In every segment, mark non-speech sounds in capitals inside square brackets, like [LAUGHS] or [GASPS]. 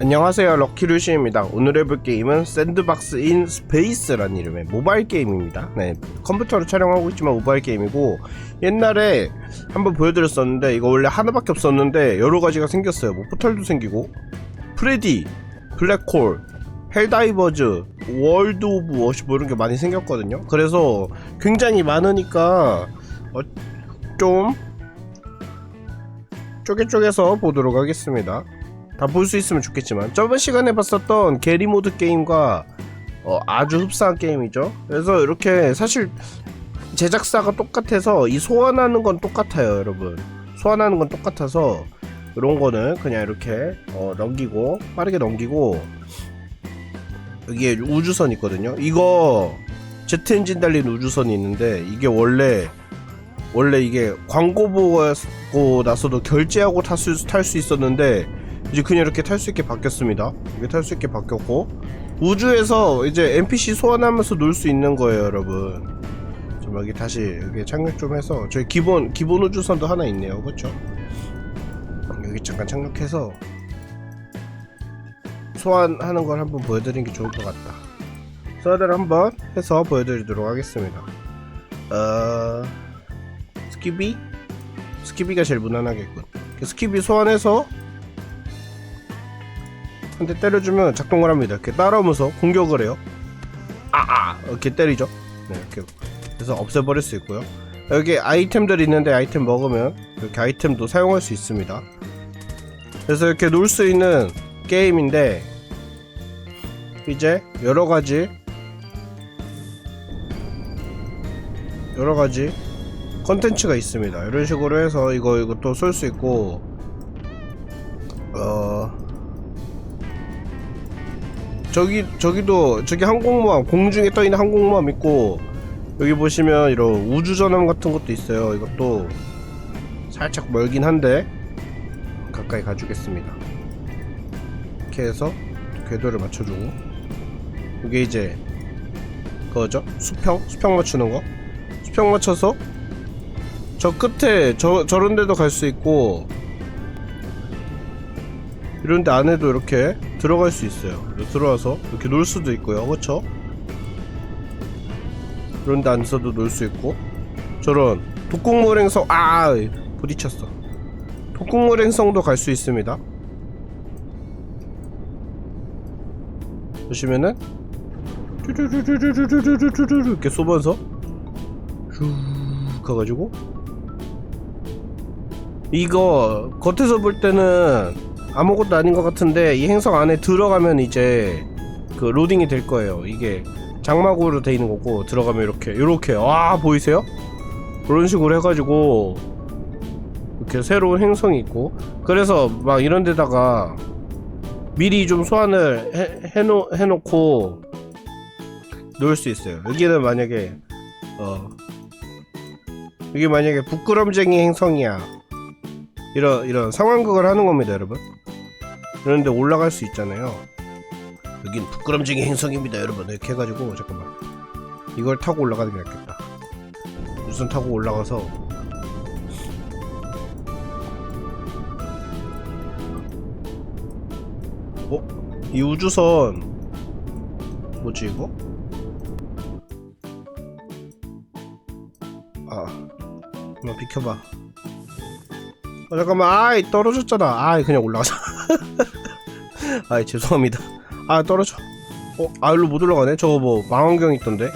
안녕하세요. 럭키루시입니다. 오늘 해볼 게임은 샌드박스 인 스페이스라는 이름의 모바일 게임입니다. 네 컴퓨터로 촬영하고 있지만 모바일 게임이고 옛날에 한번 보여드렸었는데 이거 원래 하나밖에 없었는데 여러가지가 생겼어요. 뭐 포털도 생기고 프레디 블랙홀 헬다이버즈 월드 오브 워시 뭐 이런 게 많이 생겼거든요. 그래서 굉장히 많으니까 어, 좀 쪼개쪼개서 보도록 하겠습니다 다 볼 수 있으면 좋겠지만 저번 시간에 봤었던 게리 모드 게임과 어, 아주 흡사한 게임이죠. 그래서 이렇게 사실 제작사가 똑같아서 이 소환하는 건 똑같아요, 여러분. 소환하는 건 똑같아서 이런 거는 그냥 이렇게 어, 넘기고 빠르게 넘기고 여기에 우주선 있거든요. 이거 제트 엔진 달린 우주선이 있는데 이게 원래 원래 이게 광고 보고 나서도 결제하고 탈수 있었는데 이제 그냥 이렇게 탈 수 있게 바뀌었습니다. 이게 탈 수 있게 바뀌었고 우주에서 이제 NPC 소환하면서 놀 수 있는 거예요, 여러분. 좀 여기 다시 여기 착륙 좀 해서 저희 기본 기본 우주선도 하나 있네요, 그렇죠? 여기 잠깐 착륙해서 소환하는 걸 한번 보여드리는 게 좋을 것 같다. 소환을 한번 해서 보여드리도록 하겠습니다. 어 스키비 스키비가 제일 무난하겠군. 스키비 소환해서 한대 때려주면 작동을 합니다. 이렇게 따라오면서 공격을 해요. 아아 이렇게 때리죠. 네 이렇게 그래서 없애버릴 수 있고요. 여기 아이템들이 있는데 아이템 먹으면 이렇게 아이템도 사용할 수 있습니다. 그래서 이렇게 놀 수 있는 게임인데 이제 여러 가지 여러 가지 컨텐츠가 있습니다. 이런 식으로 해서 이거 이것도 쏠수 있고 어 저기 저기도 저기 항공모함 공중에 떠 있는 항공모함 있고 여기 보시면 이런 우주전함 같은 것도 있어요. 이것도 살짝 멀긴 한데 가까이 가주겠습니다. 이렇게 해서 궤도를 맞춰주고 이게 이제 그거죠? 수평 수평 맞추는 거 수평 맞춰서 저 끝에 저 저런 데도 갈 수 있고 이런 데 안에도 이렇게 들어갈 수 있어요. 들어와서 이렇게 놀 수도 있고요. 그쵸? 그런데 안서도 놀 수 있고 저런 독국물 행성 아 부딪혔어. 독국물 행성도 갈 수 있습니다. 보시면은 이렇게 쏘면서 쭉 가가지고 이거 겉에서 볼 때는 아무것도 아닌 것 같은데 이 행성 안에 들어가면 이제 그 로딩이 될 거예요. 이게 장막으로 돼 있는 거고 들어가면 이렇게 이렇게 와 보이세요? 그런 식으로 해가지고 이렇게 새로운 행성이 있고 그래서 막 이런 데다가 미리 좀 소환을 해, 해놓, 해놓고 놓을 수 있어요. 여기는 만약에 어 이게 만약에 부끄럼쟁이 행성이야 이런 이런 상황극을 하는 겁니다, 여러분. 그런데 올라갈 수 있잖아요. 여긴 부끄럼쟁이 행성입니다, 여러분. 이렇게 해가지고 잠깐만 이걸 타고 올라가는 게 낫겠다. 우선 타고 올라가서 어? 이 우주선 뭐지 이거? 아, 너 비켜봐. 어, 잠깐만, 아이 떨어졌잖아. 아이 그냥 올라가자. [LAUGHS] 아이 죄송합니다. 아 떨어져. 어, 아 일로 못 올라가네. 저거 뭐 망원경 있던데.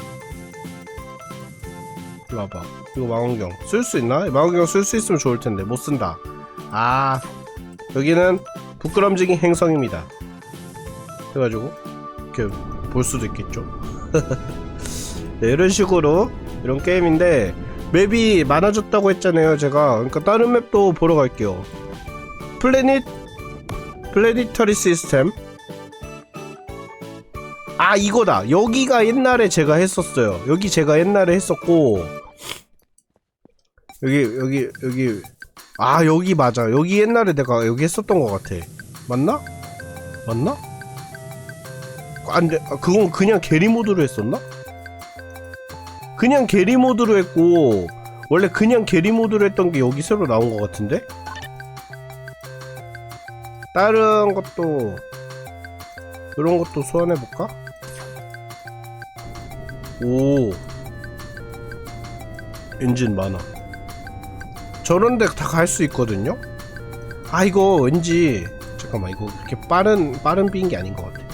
이리 와봐. 이거 망원경 쓸 수 있나? 망원경 쓸 수 있으면 좋을 텐데 못 쓴다. 아 여기는 부끄럼쟁이 행성입니다. 해가지고 이렇게 볼 수도 있겠죠. [LAUGHS] 네, 이런 식으로 이런 게임인데 맵이 많아졌다고 했잖아요 제가 그러니까 다른 맵도 보러 갈게요 플래닛 플래니터리 시스템 아 이거다 여기가 옛날에 제가 했었어요 여기 제가 옛날에 했었고 여기 여기 여기 아 여기 맞아 여기 옛날에 내가 여기 했었던 것 같아 맞나? 맞나? 안돼 아, 그건 그냥 게리 모드로 했었나? 그냥 게리 모드로 했고 원래 그냥 게리 모드로 했던 게 여기 새로 나온 것 같은데? 다른 것도 이런 것도 소환해 볼까? 오. 엔진 많아. 저런 데 다 갈 수 있거든요? 아 이거 왠지 잠깐만 이거 그렇게 빠른 빠른 게 아닌 것 같아.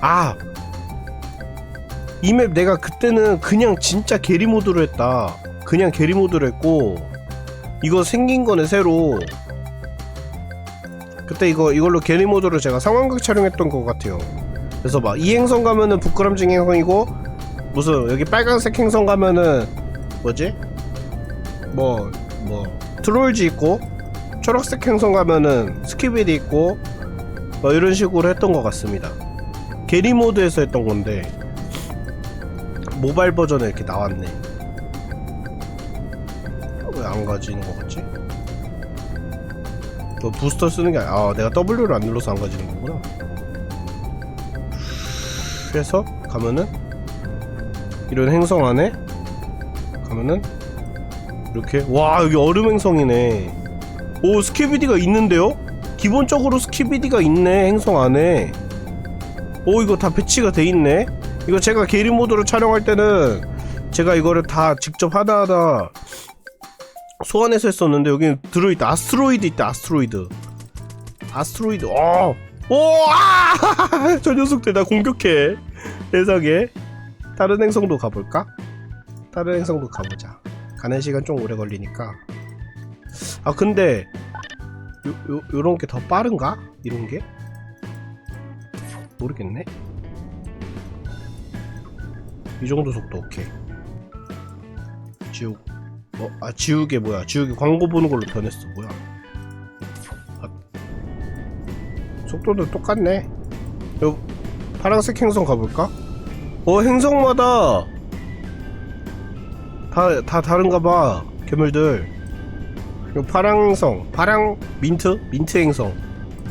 아! 이 맵 내가 그때는 그냥 진짜 게리 모드로 했다. 그냥 게리 모드로 했고 이거 생긴 거네 새로 그때 이거 이걸로 게리 모드로 제가 상황극 촬영했던 것 같아요. 그래서 막 이 행성 가면은 부끄럼증 행성이고 무슨 여기 빨간색 행성 가면은 뭐지? 뭐뭐 트롤즈 있고 초록색 행성 가면은 스키비디 있고 뭐 이런 식으로 했던 것 같습니다. 게리 모드에서 했던 건데 모바일 버전에 이렇게 나왔네. 왜 안 가지는 것 같지? 뭐 부스터 쓰는 게 아니 아 내가 W를 안 눌러서 안 가지는 거구나. 해서 가면은 이런 행성 안에 가면은 이렇게 와 여기 얼음 행성이네. 오 스키비디가 있는데요? 기본적으로 스키비디가 있네 행성 안에. 오 이거 다 배치가 돼 있네. 이거 제가 게리 모드로 촬영할 때는 제가 이거를 다 직접 하나하나 소환해서 했었는데 여기 들어있다 아스트로이드 있다 아스트로이드 아스트로이드 어! 오! 아! [LAUGHS] 저 녀석들 나 공격해 세상에 다른 행성도 가볼까? 다른 행성도 가보자 가는 시간 좀 오래 걸리니까 아 근데 요, 요, 요런 게 더 빠른가? 이런 게? 모르겠네 이 정도 속도 오케이 지옥 어? 아 지우개 뭐야 지우개 광고 보는 걸로 변했어 뭐야 아, 속도도 똑같네 요 파란색 행성 가볼까? 어 행성마다 다, 다 다른가봐 괴물들 요 파랑 행성 파랑 민트? 민트 행성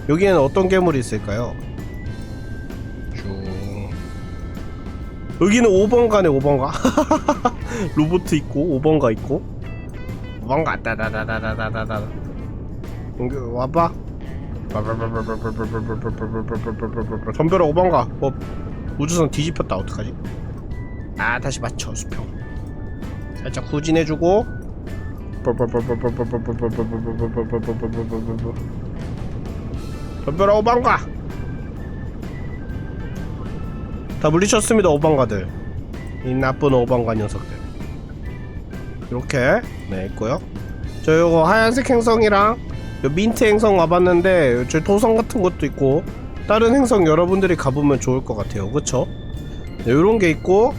여기에는 어떤 괴물이 있을까요? 쭉 여기는 5번가네 5번가 [LAUGHS] 로보트 있고 5번가 있고 5번가. 따다다다다다다다. 여기 와봐. 덤벼라 5번가. 어, 우주선 뒤집혔다. 어떡하지? 아 다시 맞춰 수평. 살짝 후진해주고. 덤벼라 5번가 다 물리쳤습니다 5번가들. 이 나쁜 5번가 녀석들 이렇게. 네 있고요. 저 요거 하얀색 행성이랑 요 민트 행성 와봤는데 저 도성 같은 것도 있고 다른 행성 여러분들이 가보면 좋을 것 같아요. 그쵸? 네, 요런 게 있고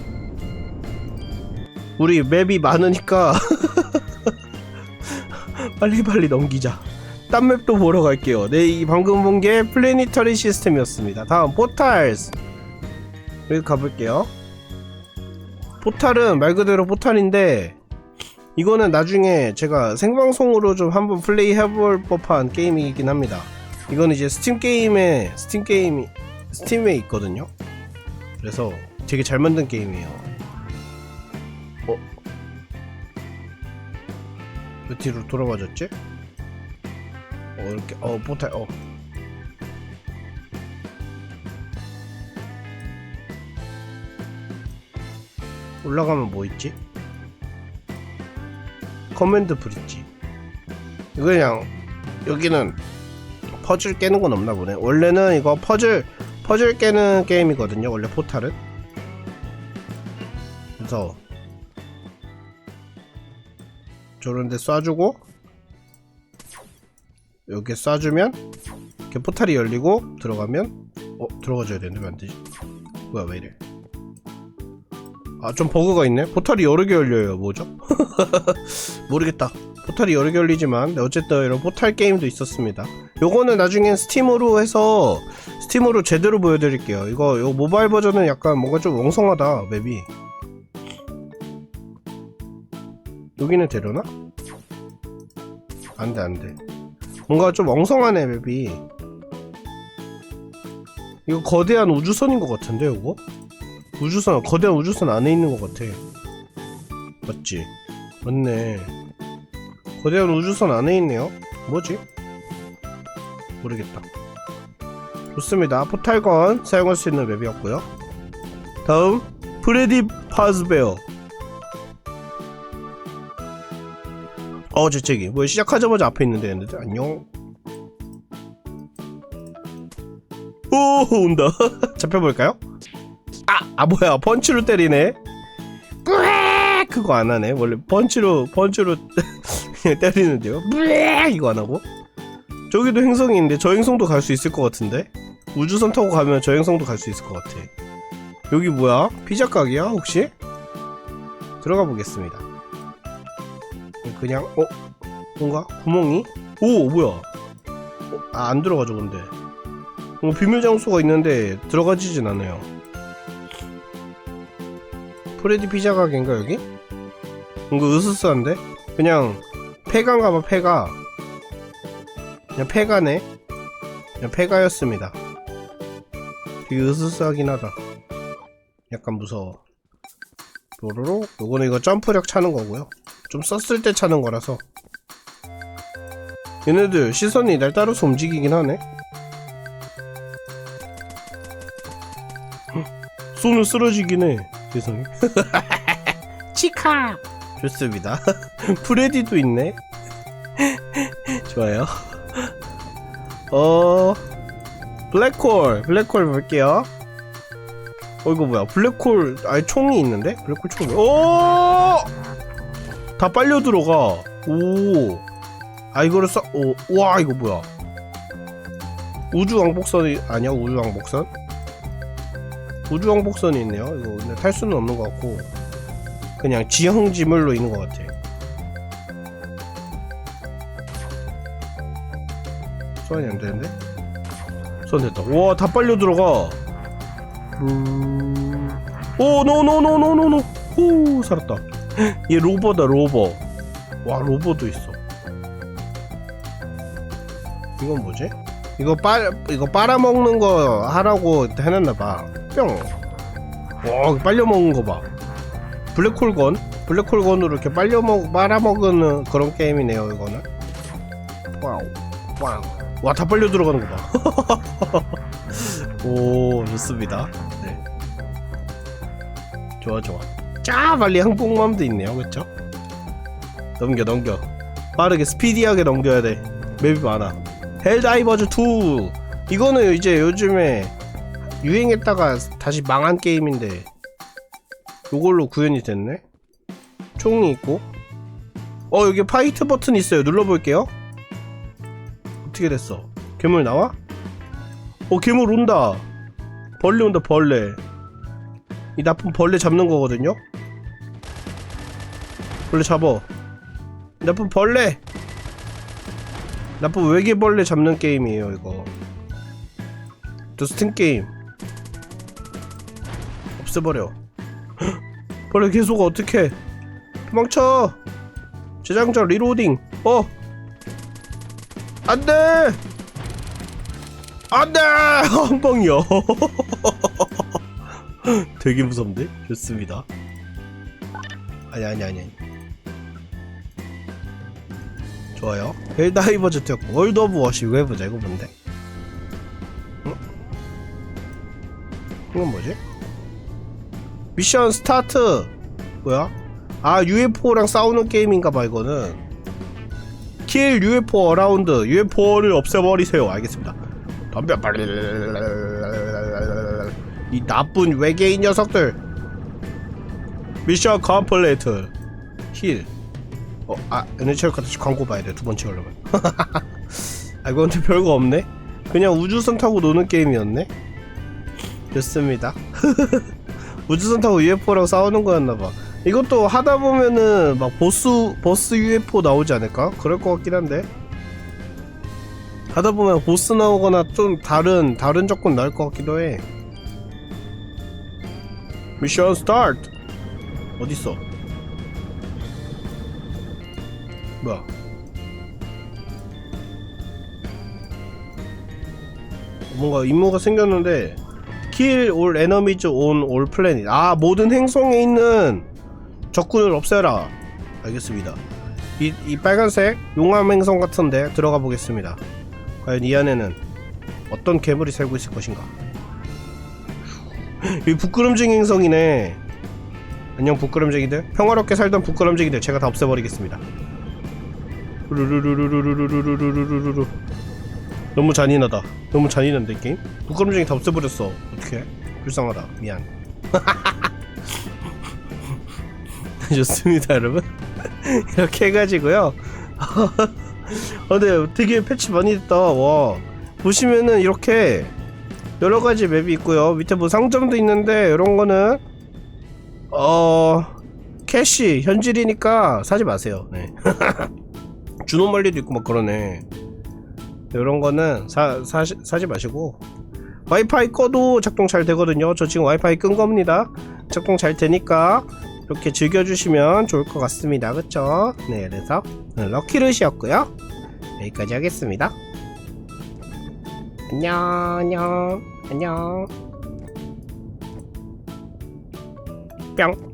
우리 맵이 많으니까 [LAUGHS] 빨리빨리 넘기자. 딴 맵도 보러 갈게요. 네이 방금 본 게 플래니터리 시스템이었습니다. 다음 포탈스 여기 가볼게요. 포탈은 말 그대로 포탈인데 이거는 나중에 제가 생방송으로 좀 한번 플레이 해볼 법한 게임이긴 합니다 이거는 이제 스팀 게임에 스팀 게임이 스팀에 있거든요 그래서 되게 잘 만든 게임이에요 어? 왜 뒤로 돌아가졌지? 어 이렇게 어 포탈 어 올라가면 뭐 있지? 커맨드 브릿지. 이거 그냥 여기는 퍼즐 깨는 건 없나 보네. 원래는 이거 퍼즐 퍼즐 깨는 게임이거든요. 원래 포탈은. 그래서 저런데 쏴주고 여기 쏴주면 이렇게 포탈이 열리고 들어가면 어 들어가줘야 되는데 왜 안되지? 뭐야 왜 이래? 아 좀 버그가 있네? 포탈이 여러 개 열려요. 뭐죠? [LAUGHS] 모르겠다. 포탈이 여러 개 열리지만 네, 어쨌든 이런 포탈 게임도 있었습니다. 요거는 나중엔 스팀으로 해서 스팀으로 제대로 보여드릴게요. 이거 요 모바일 버전은 약간 뭔가 좀 엉성하다 맵이. 여기는 되려나? 안돼 안돼. 뭔가 좀 엉성하네 맵이. 이거 거대한 우주선인 것 같은데 이거? 우주선 거대한 우주선 안에 있는 것 같아. 맞지? 맞네 거대한 우주선 안에 있네요 뭐지? 모르겠다 좋습니다. 포탈건 사용할 수 있는 맵이었고요. 다음 프레디 파즈베어. 어 재채기. 뭐 시작하자마자 앞에 있는데 했는데 안녕. 오 온다. [LAUGHS] 잡혀볼까요? 아, 아 뭐야 펀치로 때리네. 그거 안 하네. 원래 펀치로 펀치로 [LAUGHS] 때리는데요. 뿌에 이거 안 하고. 저기도 행성이 있는데 저 행성도 갈 수 있을 것 같은데 우주선 타고 가면 저 행성도 갈 수 있을 것 같아. 여기 뭐야? 피자 가게야 혹시? 들어가 보겠습니다. 그냥 어 뭔가 구멍이? 오 뭐야? 어, 아, 안 들어가죠 근데. 어, 비밀 장소가 있는데 들어가지진 않아요. 프레디 피자 가게인가 여기? 뭔가 으스스한데? 그냥 폐가인가봐 폐가. 그냥 폐가네. 그냥 폐가였습니다. 되게 으스스하긴 하다. 약간 무서워. 뽀로로 요거는 이거 점프력 차는 거고요. 좀 썼을 때 차는 거라서. 얘네들 시선이 날 따라서 움직이긴 하네. 손을 쓰러지긴 해. 세상에. [LAUGHS] [LAUGHS] 치카! 좋습니다. [LAUGHS] 프레디도 있네. [LAUGHS] 좋아요. 어, 블랙홀. 블랙홀 볼게요. 어, 이거 뭐야. 블랙홀, 아니, 총이 있는데? 블랙홀 총이. 오! 다 빨려 들어가. 오. 아, 이거를 써, 오, 와, 이거 뭐야. 우주 왕복선이, 아니야, 우주 왕복선? 우주 왕복선이 있네요. 이거 근데 탈 수는 없는 것 같고. 그냥 지형 지물로 있는 것 같아. 소환이 안 되는데? 소환 됐다. 와, 다 빨려 들어가. 음... 오, 노노노노노노. 오, 살았다. [GASPS] 얘 로버다, 로버. 와, 로버도 있어. 이건 뭐지? 이거 빨, 이거 빨아먹는 거 하라고 해놨나 봐. 뿅. 와, 빨려먹는 거 봐. 블랙홀건? 블랙홀건으로 이렇게 빨려 먹, 빨아먹는 그런 게임이네요, 이거는. 와우. 와우. 와, 다 빨려 들어가는 거 봐. [LAUGHS] 오, 좋습니다. 네. 좋아, 좋아. 짜 빨리 항공모함도 있네요, 그쵸? 넘겨, 넘겨. 빠르게, 스피디하게 넘겨야 돼. 맵이 많아. 헬다이버즈 2! 이거는 이제 요즘에 유행했다가 다시 망한 게임인데, 요걸로 구현이 됐네? 총이 있고. 어, 여기 파이트 버튼 있어요. 눌러볼게요. 어떻게 됐어? 괴물 나와? 어 괴물 온다 벌레 온다 벌레 이 나쁜 벌레 잡는 거거든요 벌레 잡어 나쁜 벌레 나쁜 외계벌레 잡는 게임이에요 이거 더스틴 게임 없애버려 헉! 벌레 계속 어떻게? 도망쳐. 재장전 리로딩. 어. 안돼! 안돼! 한 방이야 되게 무섭네. 좋습니다. 아니 아니 아니. 좋아요. 헬다이버즈 뛰었고 월드 오브 워시 이거 해보자. 이거 뭔데? 응? 이건 뭐지 미션 스타트. 뭐야? 아 UFO랑 싸우는 게임인가봐 이거는. 킬 UFO 어라운드. UFO를 없애버리세요. 알겠습니다. 덤벼. 빨리 이 나쁜 외계인 녀석들. 미션 컴플레이트. 힐 어, 아, NHL 같이 광고 봐야 돼, 두번 찍으려면. [LAUGHS] 아, 이거 근데 별거 없네? 그냥 우주선 타고 노는 게임이었네? 좋습니다. [LAUGHS] 우주선 타고 UFO랑 싸우는 거였나봐. 이것도 하다 보면은 막 보스, 보스 UFO 나오지 않을까? 그럴 것 같긴 한데. 하다 보면 보스 나오거나 좀 다른, 다른 조건 나올 것 같기도 해. 미션 스타트! 어딨어? 뭐야? 뭔가 임무가 생겼는데 enemies on all planet 아 모든 행성에 있는 적군을 없애라. 알겠습니다. 이, 이 빨간색 용암 행성 같은데 들어가 보겠습니다. 과연 이 안에는 어떤 괴물이 살고 있을 것인가? [LAUGHS] 이 부끄럼쟁이 행성이네. 안녕 부끄럼쟁이들. 평화롭게 살던 부끄럼쟁이들 제가 다 없애버리겠습니다. 루루루루루루루루루루루루루 너무 잔인하다. 너무 잔인한데 이 게임? 부끄럼쟁이 다 없애버렸어. 어떡해? 불쌍하다. 미안. [LAUGHS] 좋습니다 여러분. [LAUGHS] 이렇게 해가지고요. 아, [LAUGHS] 근데 되게 패치 많이 됐다. 와. 보시면은 이렇게 여러가지 맵이 있고요. 밑에 뭐 상점도 있는데 이런 거는 어 캐시 현질이니까 사지 마세요. 네. 준호말리도 있고 막 그러네 이런 거는 사, 사, 사지 마시고. 와이파이 꺼도 작동 잘 되거든요. 저 지금 와이파이 끈 겁니다. 작동 잘 되니까 이렇게 즐겨주시면 좋을 것 같습니다. 그쵸? 네 그래서 럭키루시였고요. 여기까지 하겠습니다. 안녕 안녕 안녕. 뿅